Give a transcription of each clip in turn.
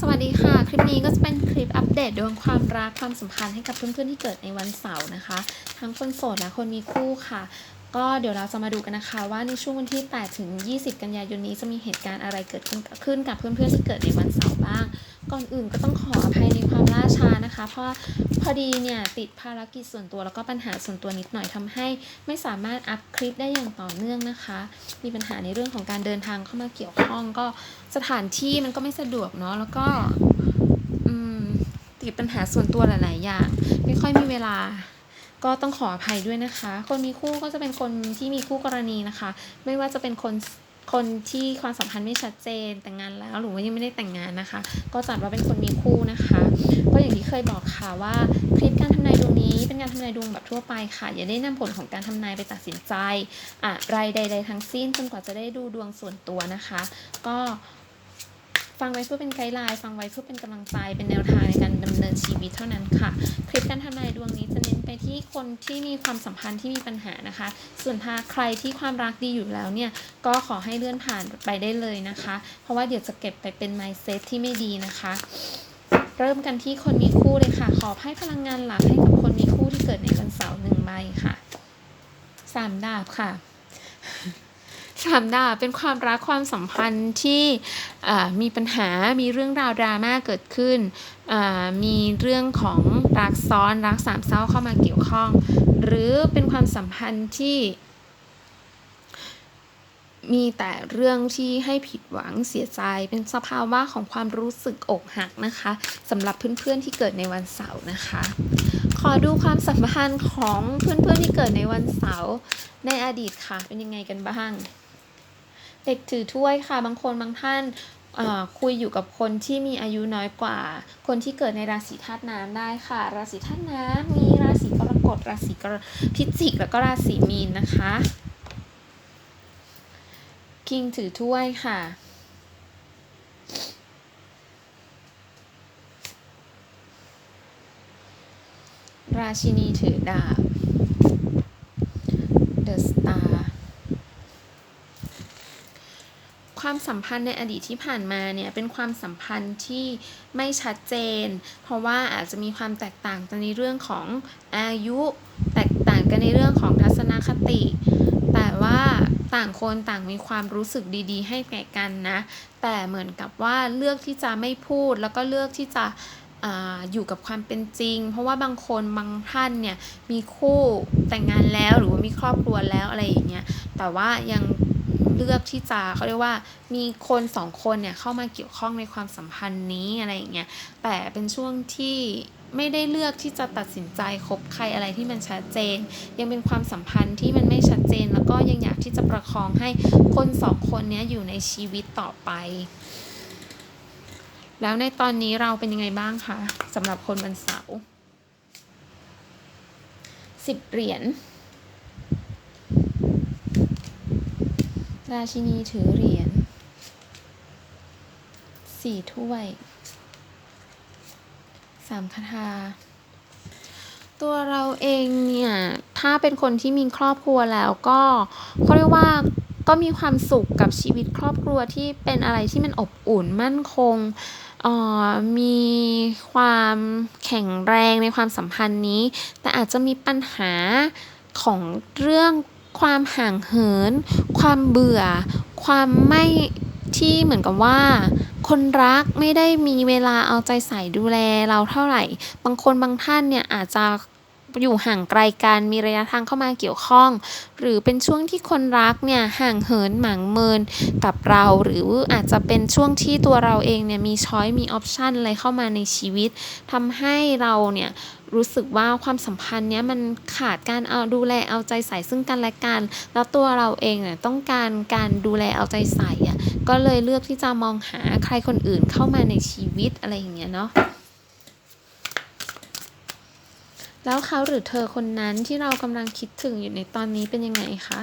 สวัสดีค่ะ คลิปนี้ก็จะเป็นคลิปอัปเดตดวงความรักความสัมพันธ์ให้กับเพื่อนๆที่เกิดในวันเสาร์นะคะ ทั้งคนโสดและคนมีคู่ค่ะ ก็เดี๋ยวเราจะมาดูกันนะคะว่าในช่วงวันที่ 8 ถึง 20 กันยายนนี้จะมีเหตุการณ์อะไรเกิดขึ้นขึ้นกับเพื่อนๆที่เกิดในวันเสาร์บ้าง ก่อนอื่นก็ต้องขออภัยในความล่าช้านะคะ เพราะพอดีเนี่ยติดภารกิจส่วนตัวแล้วก็ปัญหาส่วนตัวนิดหน่อยทำให้ ไม่สามารถอัพคลิปได้อย่างต่อเนื่องนะคะ มีปัญหาในเรื่องของการเดินทางเข้ามาเกี่ยวข้องก็สถานที่มันก็ไม่สะดวกเนาะแล้วก็ติดปัญหาส่วนตัวหลาย ๆ อย่าง ไม่ค่อยมีเวลา ก็ต้องขออภัยด้วยนะคะ คนมีคู่ก็จะเป็นคนที่มีคู่กรณีนะคะ ไม่ว่าจะเป็นคนคนที่ความสัมพันธ์ไม่ชัดเจนแต่งงานแล้วหรือว่ายังไม่ได้แต่งงานนะคะ ก็จัดว่าเป็นคนมีคู่นะคะ ก็อย่างที่เคยบอกค่ะว่าคลิปการทำนายดวงนี้เป็นการทำนายดวงแบบทั่วไปค่ะ อย่าได้นำผลของการทำนายไปตัดสินใจอะไรใด ๆ ทั้งสิ้นจนกว่าจะได้ดูดวงส่วนตัวนะคะ ก็ ฟังไว้เพื่อเป็นไกด์ไลน์ฟังไว้เพื่อเป็นกำลังใจเป็นแนวทางในการดำเนินชีวิตเท่านั้นค่ะ คลิปการทำนายดวงนี้จะเน้นไปที่คนที่มีความสัมพันธ์ที่มีปัญหานะคะ ส่วนถ้าใครที่ความรักดีอยู่แล้วเนี่ยก็ขอให้เลื่อนผ่านไปได้เลยนะคะ เพราะว่าเดี๋ยวจะเก็บไปเป็น mindset ที่ไม่ดีนะคะเริ่มกันที่คนมีคู่เลยค่ะ ขอให้พลังงานหลักให้กับคนมีคู่ที่เกิดในวันเสาร์หนึ่งใบค่ะสามดาบค่ะ สามดาบเป็นความรักความสัมพันธ์ที่มีปัญหา มีเรื่องราวดราม่าเกิดขึ้น มีเรื่องของรักซ้อนรักสามเศร้าเข้ามาเกี่ยวข้อง หรือเป็นความสัมพันธ์ที่ มีแต่เรื่องที่ให้ผิดหวังเสียใจ เป็นสภาวะของความรู้สึกอกหักนะคะสำหรับเพื่อนๆที่เกิดในวันเสาร์นะคะ ขอดูความสัมพันธ์ของเพื่อนๆที่เกิดในวันเสาร์ในอดีตค่ะ เป็นยังไงกันบ้าง เด็กถือถ้วยค่ะ บางคนบางท่านคุยอยู่กับคนที่มีอายุน้อยกว่า คนที่เกิดในราศีธาตุน้ำได้ค่ะ ราศีธาตุน้ำมีราศีกรกฎราศีกรพิจิกแล้วก็ราศีมีนนะคะคิงถือถ้วยค่ะราชินีถือดาบ เดอะสตาร์ ความสัมพันธ์ในอดีตที่ผ่านมาเนี่ยเป็นความสัมพันธ์ที่ไม่ชัดเจน เพราะว่าอาจจะมีความแตกต่างกันในเรื่องของอายุ แตกต่างกันในเรื่องของทัศนคติ แต่ว่าต่างคนต่างมีความรู้สึกดีๆ ให้แก่กันนะ แต่เหมือนกับว่าเลือกที่จะไม่พูดแล้วก็เลือกที่จะอาอยู่กับความเป็นจริง เพราะว่าบางคนบางท่านเนี่ยมีคู่แต่งงานแล้วหรือว่ามีครอบครัวแล้วอะไรอย่างเงี้ยแต่ว่ายัง เลือกที่จะเขาเรียกว่ามีคนสองคนเนี่ยเข้ามาเกี่ยวข้องในความสัมพันธ์นี้อะไรอย่างเงี้ยแต่เป็นช่วงที่ไม่ได้เลือกที่จะตัดสินใจคบใครอะไรที่มันชัดเจน ยังเป็นความสัมพันธ์ที่มันไม่ชัดเจน แล้วก็ยังอยากที่จะประคองให้คนสองคนเนี้ยอยู่ในชีวิตต่อไป แล้วในตอนนี้เราเป็นยังไงบ้างคะสำหรับคนวันเสาร์สิบเหรียญ ราชินีถือเหรียญสี่ถ้วยสามคาถาตัวเราเองเนี่ย ถ้าเป็นคนที่มีครอบครัวแล้วก็เขาเรียกว่าก็มีความสุขกับชีวิตครอบครัวที่เป็นอะไรที่มันอบอุ่นมั่นคงออมีความแข็งแรงในความสัมพันธ์นี้ แต่อาจจะมีปัญหาของเรื่อง ความห่างเหิน ความเบื่อ ความไม่ที่เหมือนกับว่า คนรักไม่ได้มีเวลาเอาใจใส่ดูแลเราเท่าไหร่ บางคนบางท่านเนี่ยอาจจะ อยู่ห่างไกลกันมีระยะทางเข้ามาเกี่ยวข้อง หรือเป็นช่วงที่คนรักเนี่ยห่างเหินหมางเมินกับเราหรืออาจจะเป็นช่วงที่ตัวเราเองเนี่ยมีช้อยมีออปชันอะไรเข้ามาในชีวิตทำให้เราเนี่ยรู้สึกว่าความสัมพันธ์เนี้ยมันขาดการเอาดูแลเอาใจใส่ซึ่งกันและกัน แล้วตัวเราเองเนี่ยต้องการการดูแลเอาใจใส่อะก็เลยเลือกที่จะมองหาใครคนอื่นเข้ามาในชีวิตอะไรอย่างเงี้ยเนาะ แล้วเขาหรือเธอคนนั้นที่เรากำลังคิดถึงอยู่ในตอนนี้เป็นยังไงคะ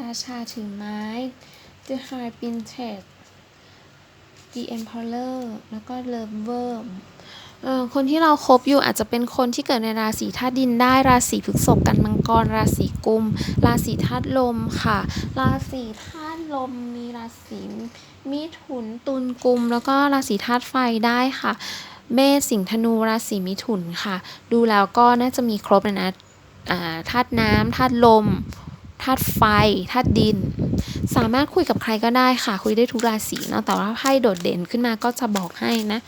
ราชาถือไม้ The High Princess The Emperor แล้วก็ Lover เอ่อ คนที่เราครบอยู่อาจจะเป็นคนที่เกิดในราศีธาตุดินได้ราศีพฤษภกันมังกร ราศีกุม ราศีธาตุลมค่ะ ราศีธาตุลมมีราศีมิถุนตุลกุม แล้วก็ราศีธาตุไฟได้ค่ะ เมษสิงห์ธนูราศีมิถุนค่ะ ดูแล้วก็น่าจะมีครบเลยนะธาตุน้ำธาตุลมธาตุไฟธาตุดิน สามารถคุยกับใครก็ได้ค่ะ คุยได้ทุกราศีเนาะแต่ว่าไพ่โดดเด่นขึ้นมาก็จะบอกให้นะ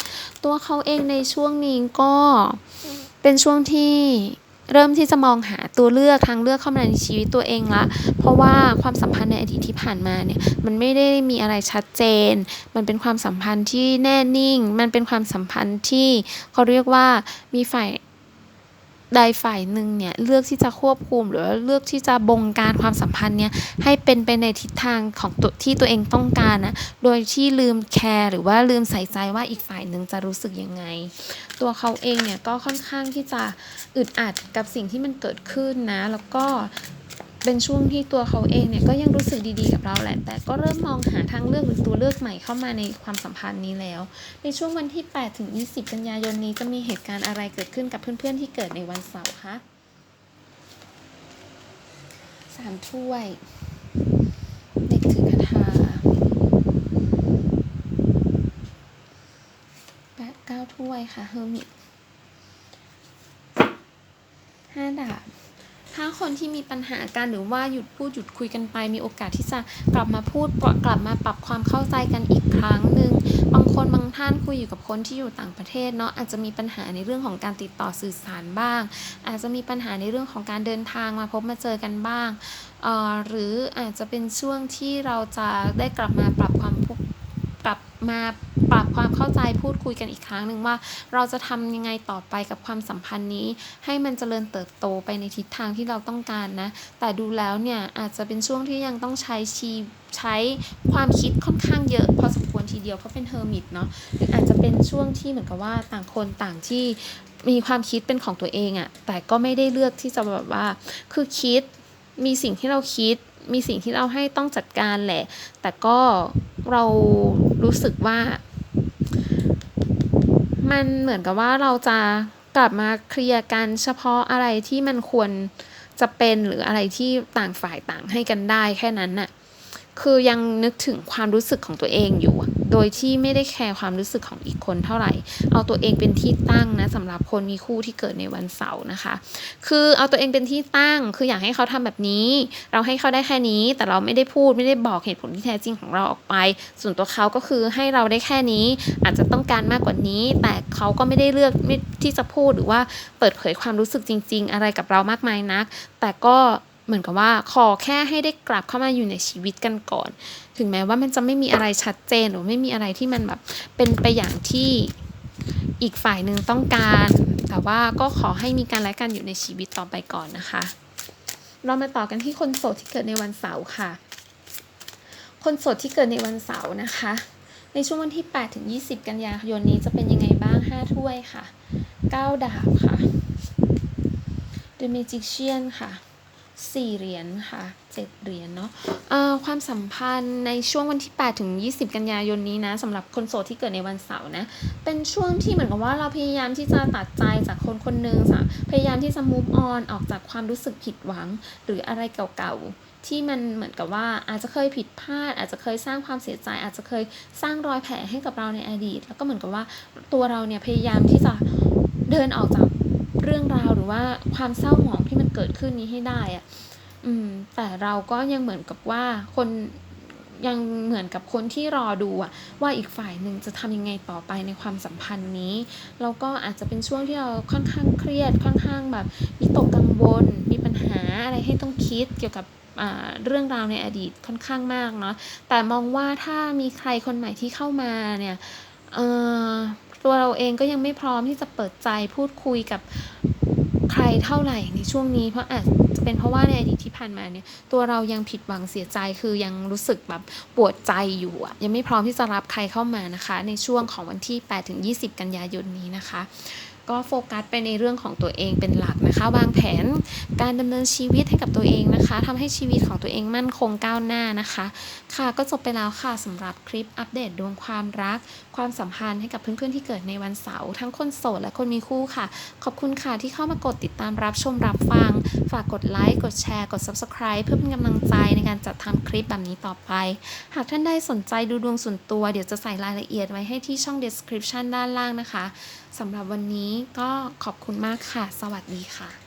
ตัวเขาเองในช่วงนี้ก็เป็นช่วงที่เริ่มที่จะมองหาตัวเลือกทางเลือกเข้ามาในชีวิตตัวเองละ เพราะว่าความสัมพันธ์ในอดีตที่ผ่านมาเนี่ยมันไม่ได้มีอะไรชัดเจน มันเป็นความสัมพันธ์ที่แน่นิ่ง มันเป็นความสัมพันธ์ที่เขาเรียกว่ามีฝ่าย ใดฝ่ายหนึ่งเนี่ยเลือกที่จะควบคุม หรือว่าเลือกที่จะบงการความสัมพันธ์เนี่ยให้เป็นไปในทิศทางของตัวที่ตัวเองต้องการนะโดยที่ลืมแคร์หรือว่าลืมใส่ใจว่าอีกฝ่ายหนึ่งจะรู้สึกยังไง ตัวเขาเองเนี่ยก็ค่อนข้างที่จะอึดอัดกับสิ่งที่มันเกิดขึ้นนะ แล้วก็ เป็นช่วงที่ตัวเขาเองเนี่ยก็ยังรู้สึกดีๆกับเราแหละ แต่ก็เริ่มมองหาทางเลือกหรือตัวเลือกใหม่เข้ามาในความสัมพันธ์นี้แล้ว ในช่วงวันที่ 8 ถึง 20 กันยายนนี้จะมีเหตุการณ์อะไรเกิดขึ้นกับเพื่อนๆที่เกิดในวันเสาร์คะสามถ้วย เด็กถือคาถาแปดเก้าถ้วยค่ะเฮอร์มิตห้าดาบ ถ้าคนที่มีปัญหากันหรือว่าหยุดพูดหยุดคุยกันไป มีโอกาสที่จะกลับมาพูดกลับมาปรับความเข้าใจกันอีกครั้งหนึ่งบางคนบางท่านคุยอยู่กับคนที่อยู่ต่างประเทศเนาะอาจจะมีปัญหาในเรื่องของการติดต่อสื่อสารบ้าง อาจจะมีปัญหาในเรื่องของการเดินทางมาพบมาเจอกันบ้างเอ่อหรืออาจจะเป็นช่วงที่เราจะได้กลับมาปรับความ มาปรับความเข้าใจพูดคุยกันอีกครั้งหนึ่งว่าเราจะทำยังไงต่อไปกับความสัมพันธ์นี้ ให้มันเจริญเติบโตไปในทิศทางที่เราต้องการนะ แต่ดูแล้วเนี่ยอาจจะเป็นช่วงที่ยังต้องใช้ชีใช้ความคิดค่อนข้างเยอะพอสมควรทีเดียวเพราะเป็นเฮอร์มิตเนาะหรืออาจจะเป็นช่วงที่เหมือนกับว่าต่างคนต่างที่มีความคิดเป็นของตัวเองอะแต่ก็ไม่ได้เลือกที่จะแบบว่า คือคิดมีสิ่งที่เราคิดมีสิ่งที่เราให้ต้องจัดการแหละ แต่ก็เรา รู้สึกว่า มันเหมือนกับว่าเราจะกลับมาเคลียร์กันเฉพาะอะไรที่มันควรจะเป็นหรืออะไรที่ต่างฝ่ายต่างให้กันได้แค่นั้นน่ะ คือยังนึกถึงความรู้สึกของตัวเองอยู่ โดยที่ไม่ได้แคร์ความรู้สึกของอีกคนเท่าไหร่ เอาตัวเองเป็นที่ตั้งนะสำหรับคนมีคู่ที่เกิดในวันเสาร์นะคะ คือเอาตัวเองเป็นที่ตั้ง คืออยากให้เขาทำแบบนี้ เราให้เขาได้แค่นี้ แต่เราไม่ได้พูดไม่ได้บอกเหตุผลที่แท้จริงของเราออกไป ส่วนตัวเขาก็คือให้เราได้แค่นี้ อาจจะต้องการมากกว่านี้ แต่เขาก็ไม่ได้เลือกไม่ที่จะพูดหรือว่าเปิดเผยความรู้สึกจริง ๆ อะไรกับเรามากมายนัก แต่ก็ เหมือนกับว่าขอแค่ให้ได้กลับเข้ามาอยู่ในชีวิตกันก่อน ถึงแม้ว่ามันจะไม่มีอะไรชัดเจนหรือไม่มีอะไรที่มันแบบเป็นไปอย่างที่อีกฝ่ายหนึ่งต้องการ แต่ว่าก็ขอให้มีการและกันอยู่ในชีวิตต่อไปก่อนนะคะ เรามาต่อกันที่คนโสดที่เกิดในวันเสาร์ค่ะ คนโสดที่เกิดในวันเสาร์นะคะ ในช่วงวันที่8ถึง20 กันยายนนี้จะเป็นยังไงบ้าง 5 ถ้วยค่ะ 9 ดาบค่ะ The Magician ค่ะ 4เหรียญค่ะ7เหรียญเนาะความสัมพันธ์ในช่วงวันที่ 8 ถึง 20 กันยายนนี้นะสำหรับคนโสดที่เกิดในวันเสาร์นะ เป็นช่วงที่เหมือนกับว่าเราพยายามที่จะตัดใจจากคนคนหนึ่งสะพยายามที่จะ move on ออกจากความรู้สึกผิดหวัง หรืออะไรเก่าๆ ที่มันเหมือนกับว่าอาจจะเคยผิดพลาด อาจจะเคยสร้างความเสียใจ อาจจะเคยสร้างรอยแผลให้กับเราในอดีต แล้วก็เหมือนกับว่าตัวเราเนี่ยพยายามที่จะเดินออกจากเรื่องราว รือว่าความเศร้าหมองที่มันเกิดขึ้นนี้ให้ได้อะอืม แต่เราก็ยังเหมือนกับว่าคนยังเหมือนกับคนที่รอดูอะว่าอีกฝ่ายหนึ่งจะทำยังไงต่อไปในความสัมพันธ์นี้แล้วก็อาจจะเป็นช่วงที่เราค่อนข้างเครียดค่อนข้างแบบวิตกกังวลมีปัญหาอะไรให้ต้องคิดเกี่ยวกับเรื่องราวในอดีตค่อนข้างมากเนาะแต่มองว่าถ้ามีใครคนใหม่ที่เข้ามาเนี่ยตัวเราเองก็ยังไม่พร้อมที่จะเปิดใจพูดคุยกับ ใครเท่าไหร่ในช่วงนี้ เพราะอาจจะเป็นเพราะว่าในอดีตที่ผ่านมาเนี่ยตัวเรายังผิดหวังเสียใจคือยังรู้สึกแบบปวดใจอยู่ยังไม่พร้อมที่จะรับใครเข้ามานะคะ ในช่วงของวันที่8ถึง20 กันยายนนี้นะคะก็โฟกัสไปในเรื่องของตัวเองเป็นหลักนะคะ วางแผนการดำเนินชีวิตให้กับตัวเองนะคะทำให้ชีวิตของตัวเองมั่นคงก้าวหน้านะคะ ค่ะก็จบไปแล้วค่ะสำหรับคลิปอัปเดตดวงความรัก ความสัมพันธ์ให้กับเพื่อนๆที่เกิดในวันเสาร์ทั้งคนโสดและคนมีคู่ค่ะ ขอบคุณค่ะที่เข้ามากดติดตามรับชมรับฟัง ฝากกดไลค์กดแชร์กด Subscribe เพื่อเป็นกำลังใจในการจัดทำคลิปแบบนี้ต่อไป หากท่านใดสนใจดูดวงส่วนตัวเดี๋ยวจะใส่รายละเอียดไว้ให้ที่ช่อง description ด้านล่างนะคะสำหรับวันนี้ก็ขอบคุณมากค่ะ สวัสดีค่ะ